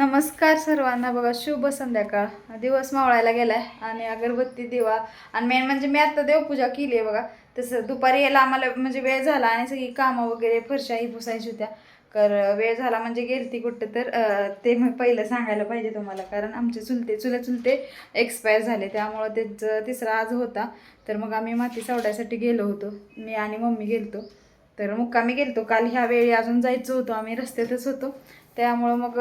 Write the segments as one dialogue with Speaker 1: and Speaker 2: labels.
Speaker 1: नमस्कार सर्वांना. बघा शुभ संध्याकाळ. दिवस मावळायला गेलाय आणि अगरबत्ती दिवा आणि मेन म्हणजे मी आता देवपूजा केली आहे बघा. तसं दुपारी यायला आम्हाला म्हणजे वेळ झाला आणि सगळी कामं वगैरे फरशाही पुसायची होत्या. तर वेळ झाला म्हणजे गेलती कुठं तर ते मी पहिलं सांगायला पाहिजे तुम्हाला. कारण आमचे चुलते चुले चुलते एक्सपायर झाले. त्यामुळं त्याचं तिसरा आज होता. तर मग आम्ही माती सावडायसाठी गेलो होतो. मी आणि मम्मी गेलतो. तर मुक्कामी गेलतो. काल ह्या वेळी अजून जायचं होतो. आम्ही रस्त्यातच होतो. त्यामुळं मग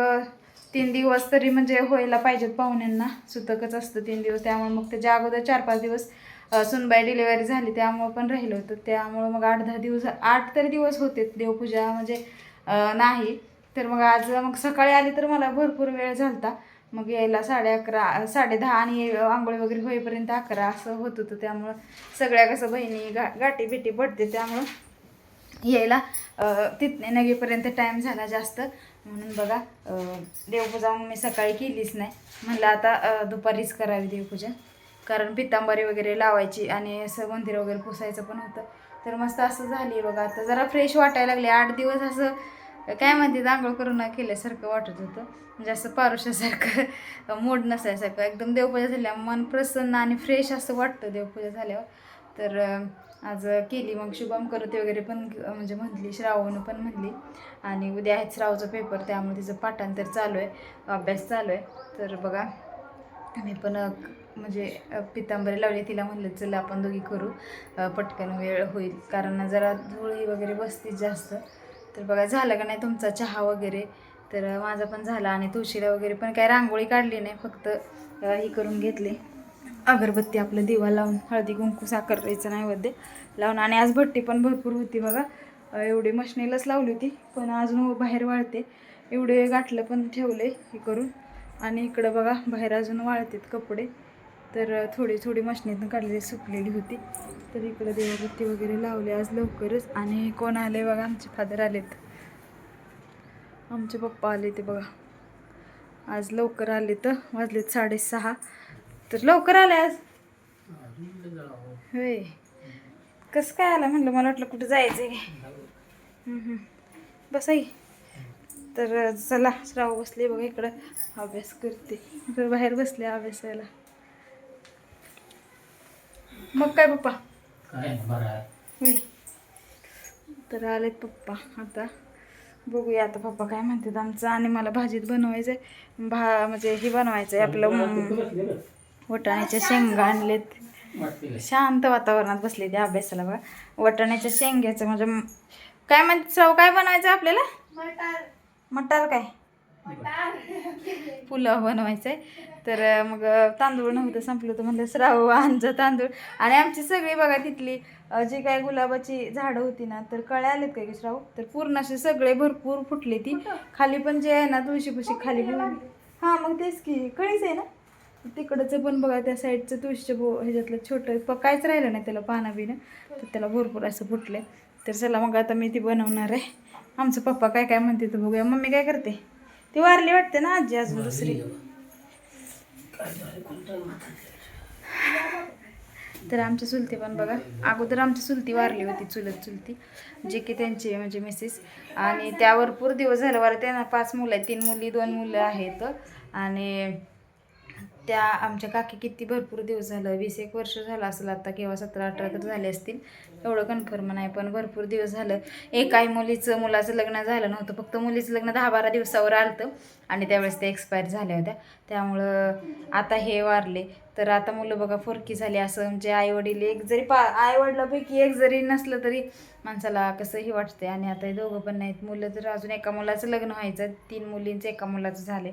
Speaker 1: तीन दिवस तरी म्हणजे व्हायला पाहिजेत पाहुण्यांना. सुतकच असतं तीन दिवस. त्यामुळे मग त्याच्या अगोदर चार पाच दिवस सुनबाई डिलिव्हरी झाली. त्यामुळं पण राहिलं होतं. त्यामुळं मग आठ दहा दिवस आठ तरी दिवस होते देवपूजा. म्हणजे नाही. तर मग आज मग सकाळी आली तर मला भरपूर वेळ झालता. मग यायला साडे अकरा साडे दहा आणि आंघोळी वगैरे होईपर्यंत अकरा असं होत होतं. त्यामुळं सगळ्या कसं बहिणी गा गाठी बिटी पडते. त्यामुळं यायला तिथने नगेपर्यंत टाईम झाला जास्त. म्हणून बघा देवपूजा मग मी सकाळी केलीच नाही. म्हणलं आता दुपारीच करावी देवपूजा. कारण पितांबरी वगैरे लावायची आणि असं मंदिर वगैरे पुसायचं पण होतं. तर मस्त असं झाली बघा. आता जरा फ्रेश वाटायला लागले. आठ दिवस असं काय म्हणते आंघोळ करून केल्यासारखं वाटत होतं. म्हणजे असं पारुशासारखं मूड नसायसारखं. एकदम देवपूजा झाल्या मन प्रसन्न आणि फ्रेश असं वाटतं देवपूजा झाल्यावर. तर आज केली. मग शुभम करते वगैरे पण म्हणजे म्हटली श्रावण पण म्हणली आणि उद्या आहेत श्रावचं पेपर त्यामुळे तिचं पाठांतर चालू आहे अभ्यास चालू आहे. तर बघा मी पण म्हणजे अं, पितांबरी लावली तिला म्हणलं चला आपण दोघी करू. पटकन वेळ होईल. कारण जरा धुळी वगैरे बसतीच जास्त. तर बघा झालं का नाही तुमचा चहा वगैरे? तर माझा पण झाला आणि तुळशीला वगैरे पण काय रांगोळी काढली नाही फक्त ही करून घेतली. अगरबत्ती आपलं दिवा लावून हळदी कुंकू साखर राहायचं नैवेद्य लावून आणि आज भट्टी पण भरपूर होती बघा. एवढी मशनीलाच लावली होती पण अजून हो बाहेर वाळते. एवढे गाठलं पण ठेवले हे करून. आणि इकडं बघा बाहेर अजून वाळतात कपडे. तर थोडी थोडी मशनीतून काढलेली सुकलेली होती. तर इकडं देवबत्ती वगैरे लावले आज लवकरच. आणि कोण आले बघा आमचे फादर आलेत. आमचे पप्पा आले ते बघा. आज लवकर आले तर वाजलेत साडेसहा. तर लवकर आले आज होय. कसं काय आला म्हणलं? मला वाटलं कुठं जायचं आहे बस आई. तर चला श्राव बसले बघा इकडं. अभ्यास करते. इकडं बाहेर बसले अभ्यासाला मग काय पप्पा? तर आलेत पप्पा. आता बघूया आता पप्पा काय म्हणतात आमचं. आणि मला भाजीत बनवायचं भा म्हणजे हे बनवायचं आहे आपलं वटाण्याच्या शेंगा आणलेत. शांत वातावरणात बसले ते अभ्यासाला बघा. वटाण्याच्या शेंग्याचं म्हणजे काय म्हणते श्राव काय बनवायचं आपल्याला? मटार. काय? पुलाव बनवायचं आहे तर मग तांदूळ नव्हतं संपलं तर म्हणलं श्राव आणचं तांदूळ. आणि आमची सगळी बघा तिथली जी काय गुलाबाची झाडं होती ना तर कळ्या आलेत काय की श्राव? तर पूर्ण असे सगळे भरपूर फुटले ती. खाली पण जे आहे ना तुळशीपाशी खाली हां मग तेच की कळीच आहे ना? तिकडचं पण बघा त्या साईडचं तुळशीच्या बो ह्याच्यातलं छोटं प काहीच राहिलं नाही त्याला पानं बिनं. तर त्याला भरपूर असं फुटले तर चला मग आता मी ती बनवणार आहे. आमचं पप्पा काय काय म्हणते तर बघूया. मम्मी काय करते? ती वारली वाटते ना आजी अजून दुसरी. तर आमच्या चुलती पण बघा अगोदर आमची चुलती वारली होती चुलत चुलती जे की त्यांची म्हणजे मिसेस आणि त्या भरपूर दिवस झालं बरं त्यांना पाच मुलं आहेत तीन मुली दोन मुलं आहेत. आणि त्या आमच्या काकी किती भरपूर दिवस झालं वीस एक वर्ष झालं असेल आता किंवा सतरा अठरा तर झाले असतील. एवढं कन्फर्म नाही पण भरपूर दिवस झालं. एकाही मुलीचं मुलाचं लग्न झालं नव्हतं फक्त मुलीचं लग्न दहा बारा दिवसावर आलं आणि त्यावेळेस ते एक्सपायर झाल्या होत्या. त्यामुळं आता हे वारले. तर आता मुलं बघा फोरकी झाली असं म्हणजे आईवडील एक जरी पा आईवडिलापैकी एक जरी नसलं तरी माणसाला कसंही वाटते आणि आता हे दोघं पण नाहीत. मुलं तर अजून एका मुलाचं लग्न व्हायचं तीन मुलींचं एका मुलाचं झाले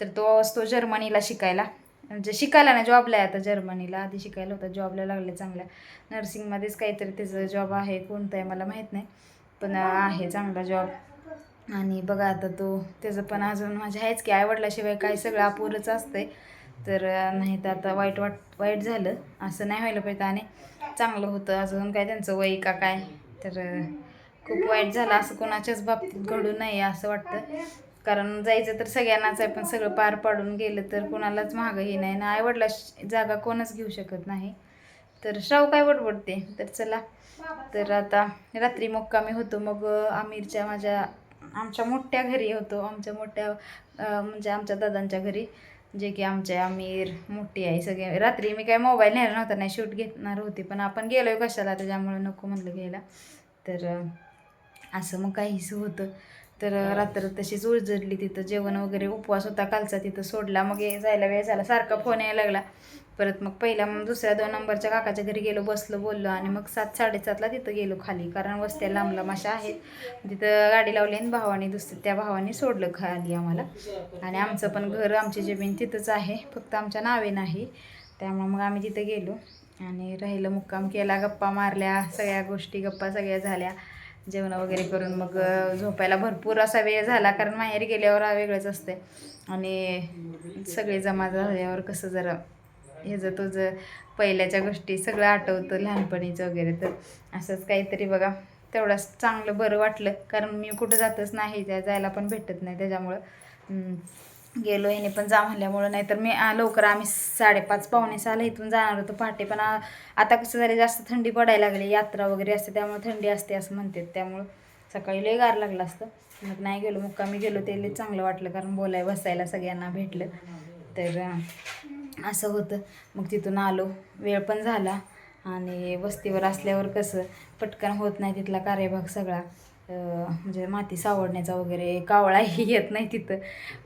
Speaker 1: तर तो असतो जर्मनीला शिकायला. म्हणजे शिकायला ना जॉबला आहे आता जर्मनीला. आधी शिकायला होता जॉबला लागले चांगल्या. नर्सिंगमध्येच काहीतरी त्याचं जॉब आहे कोणतं आहे मला माहीत नाही. पण आहे चांगला जॉब आणि बघा आता तो त्याचं पण अजून माझ्या आहेच की आईवडिलाशिवाय काय सगळं अपुरंच असतंय. तर नाही तर आता वाईट वाट वाईट झालं. असं नाही व्हायला पाहिजे आणि चांगलं होतं. अजून काय त्यांचं वय का काय? तर खूप वाईट झालं. असं कोणाच्याच बाबतीत घडू नये असं वाटतं. कारण जायचं तर सगळ्यांनाच आहे पण सगळं पार पाडून गेलं तर कोणालाच महागही नाही. ना आईवडला जागा कोणच घेऊ शकत नाही. तर श्राव काय बडबडते तर चला. तर आता रात्री मुक्कामी होतो. मग आमिरच्या माझ्या आमच्या मोठ्या घरी होतो. आमच्या मोठ्या म्हणजे आमच्या दादांच्या घरी. जे की आमचे आमिर मोठी आहे सगळे. रात्री मी काय मोबाईल नेला नव्हता नाही शूट घेणार होती. पण आपण गेलोय कशाला त्याच्यामुळे नको म्हणलं घ्यायला. तर असं मग काहीच होतं. तर रात्र तशीच उलजडली तिथं. जेवण वगैरे उपवास होता कालचा तिथं सोडला. मग जायला वेळ झाला. सारखा फोन यायला लागला. परत मग पहिला मग दुसऱ्या दोन नंबरच्या काकाच्या घरी गेलो बसलो बोललो आणि मग सात साडेसातला तिथं गेलो खाली. कारण वस्त्या लांब लांब अशा आहेत. तिथं गाडी लावली आणि भावाने दुसऱ्या त्या भावाने सोडलं खाली आम्हाला. आणि आमचं पण घर आमची जमीन तिथंच आहे. फक्त आमच्या नावे नाही. त्यामुळे मग आम्ही तिथं गेलो आणि राहिलं मुक्काम केला. गप्पा मारल्या सगळ्या गोष्टी गप्पा सगळ्या झाल्या. जेवण वगैरे करून मग झोपायला भरपूर असा वेळ झाला कारण माहेर गेल्यावर हा वेगळंच असते आणि सगळे जमा झाल्यावर कसं जरा ह्याचं तुझं पहिल्याच्या गोष्टी सगळं आठवतं लहानपणीचं वगैरे तर असंच काहीतरी बघा. तेवढंच चांगलं बरं वाटलं कारण मी कुठं जातच नाही त्या जायला पण भेटत नाही त्याच्यामुळं. गेलो याने पण जा म्हणल्यामुळं नाहीतर मी लवकर आम्ही साडेपाच पावणे सहाला इथून जाणार होतो पहाटे. पण आता कसं झाले जास्त थंडी पडायला लागली यात्रा वगैरे असते त्यामुळे थंडी असते असं म्हणतात. त्यामुळं सकाळी लय गार लागलं असतं. मग नाही गेलो मुक्कामी गेलो ते लय चांगलं वाटलं कारण बोलाय बसायला सगळ्यांना भेटलं. तर असं होतं. मग तिथून आलो वेळ पण झाला. आणि वस्तीवर असल्यावर कसं पटकन होत नाही तिथला कार्यभाग सगळा. म्हणजे माती सावडण्याचा वगैरे कावळाही येत नाही तिथं.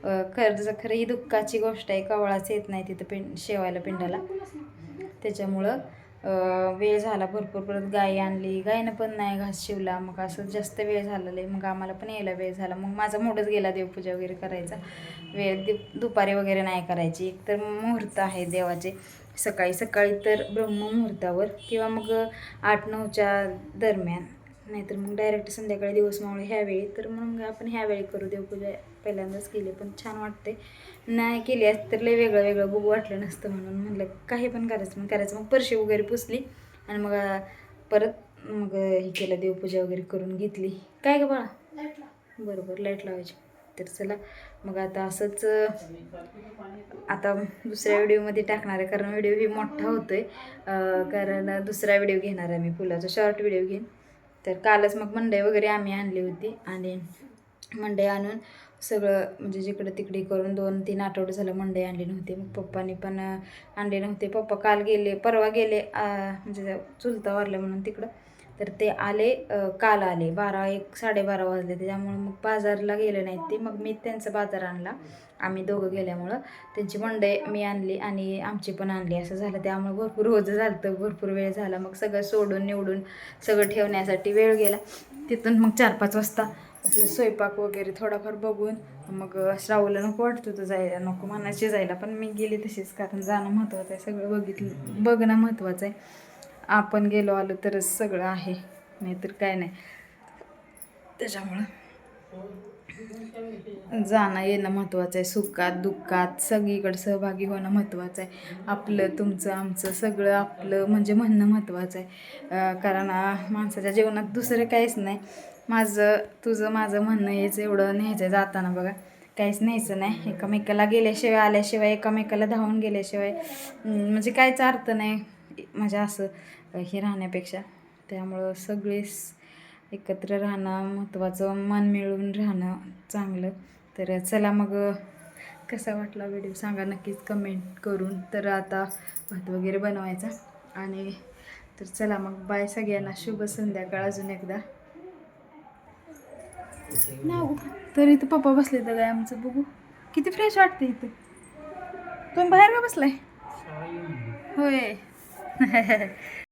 Speaker 1: अं, खरं खरं ही दुःखाची गोष्ट आहे कावळाच येत नाही तिथं पिंड शेवायला पिंडाला. त्याच्यामुळं वेळ झाला भरपूर. परत गाय आणली. गायनं पण नाही घास शिवला. मग असं जास्त वेळ झालेला आहे. मग आम्हाला पण यायला वेळ झाला. मग माझा मूडच गेला देवपूजा वगैरे करायचा. वेळ दे दुपारी वगैरे नाही करायची. एक तर मुहूर्त आहे देवाचे. सकाळी सकाळी तर ब्रह्ममुहूर्तावर किंवा मग आठ नऊच्या दरम्यान. नाहीतर मग डायरेक्ट संध्याकाळी दिवस मावळे ह्यावेळी तर मग आपण ह्यावेळी करू देवपूजा पहिल्यांदाच केली पण छान वाटते नाही केली असं तर लय वेगळं वेगळं बघू वाटलं नसतं म्हणून म्हटलं काही पण करायचं. मग करायचं. मग परशी वगैरे पुसली आणि मग परत मग हे केलं देवपूजा वगैरे करून घेतली. काय ग बाळा? बरोबर लाइट लावायची. तर चला मग आता असंच आता दुसऱ्या व्हिडिओमध्ये टाकणार आहे. कारण व्हिडिओ ही मोठा होतो आहे कारण दुसरा व्हिडिओ घेणार आहे मी फुलाचा. शॉर्ट व्हिडिओ घेईन. तर कालच मग मंडई वगैरे आम्ही आणली होती आणि मंडई आणून सगळं म्हणजे जिकडं तिकडे करून दोन तीन आठवडे झालं मंडई आणली नव्हती. मग पप्पानी पण आणले नव्हते. पप्पा काल गेले परवा गेले म्हणजे चुलता वारलं म्हणून तिकडं. तर ते आले काल आले. बारा एक साडेबारा वाजले. त्याच्यामुळं मग बाजारला गेले नाहीत ते. मग मी त्यांचा बाजार आणला. आम्ही दोघं गेल्यामुळं. त्यांची मंडई मी आणली आणि आमची पण आणली. असं झालं. त्यामुळे भरपूर रोज झालं तर भरपूर वेळ झाला. मग सगळं सोडून निवडून सगळं ठेवण्यासाठी वेळ गेला. तिथून मग चार पाच वाजता आपलं स्वयंपाक वगैरे थोडाफार बघून मग श्रावला नको वाटत होतं जायला. नको मनाची जायला. पण मी गेली तशीच. कारण जाणं महत्त्वाचं आहे. सगळं बघितलं बघणं महत्त्वाचं आहे. आपण गेलो आलो तरच सगळं आहे. नाहीतर काय नाही. त्याच्यामुळं जाणं येणं महत्त्वाचं आहे. सुखात दुःखात सगळीकडे सहभागी होणं महत्त्वाचं आहे. आपलं तुमचं आमचं सगळं आपलं म्हणजे म्हणणं महत्त्वाचं आहे. कारण माणसाच्या जीवनात दुसरं काहीच नाही. माझं तुझं माझं म्हणणं हेच एवढं न्यायचं आहे जाताना बघा. काहीच न्यायचं नाही. एकमेकाला गेल्याशिवाय आल्याशिवाय एकमेकाला धावून गेल्याशिवाय म्हणजे काहीच अर्थ नाही. म्हणजे असं हे राहण्यापेक्षा. त्यामुळं सगळेच एकत्र राहणं महत्त्वाचं मन मिळून राहणं चांगलं. तर चला मग कसा वाटला व्हिडिओ सांगा नक्कीच कमेंट करून. तर आता भात वगैरे बनवायचा आणि तर चला मग बाय सगळ्यांना. शुभ संध्याकाळ अजून एकदा. तर इथं पप्पा बसले तर काय आमचं बघू. किती फ्रेश वाटते इथं. तुम्ही बाहेर का बसलाय? होय.